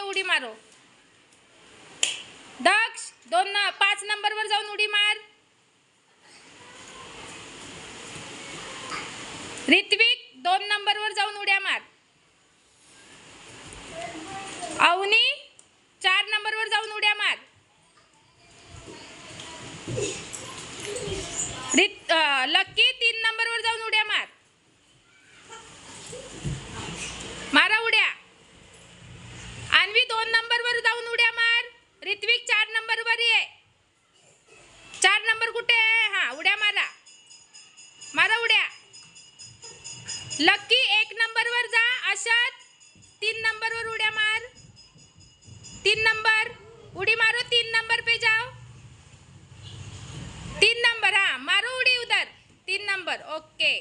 Okay उडी मारो. दक्ष दोन न- पाच नंबरवर जाऊन उडी मार. ऋत्विक दोन नंबरवर जाऊन उड्या मार. अवनी चार नंबरवर जाऊन उड्या मार. लक्की लक्की एक नंबर वर जा. अशात तीन नंबर वर उड्या मार. तीन नंबर उडी मारो तीन नंबर पे जाओ तीन नंबर हा. मारो उडी उधर. तीन नंबर ओके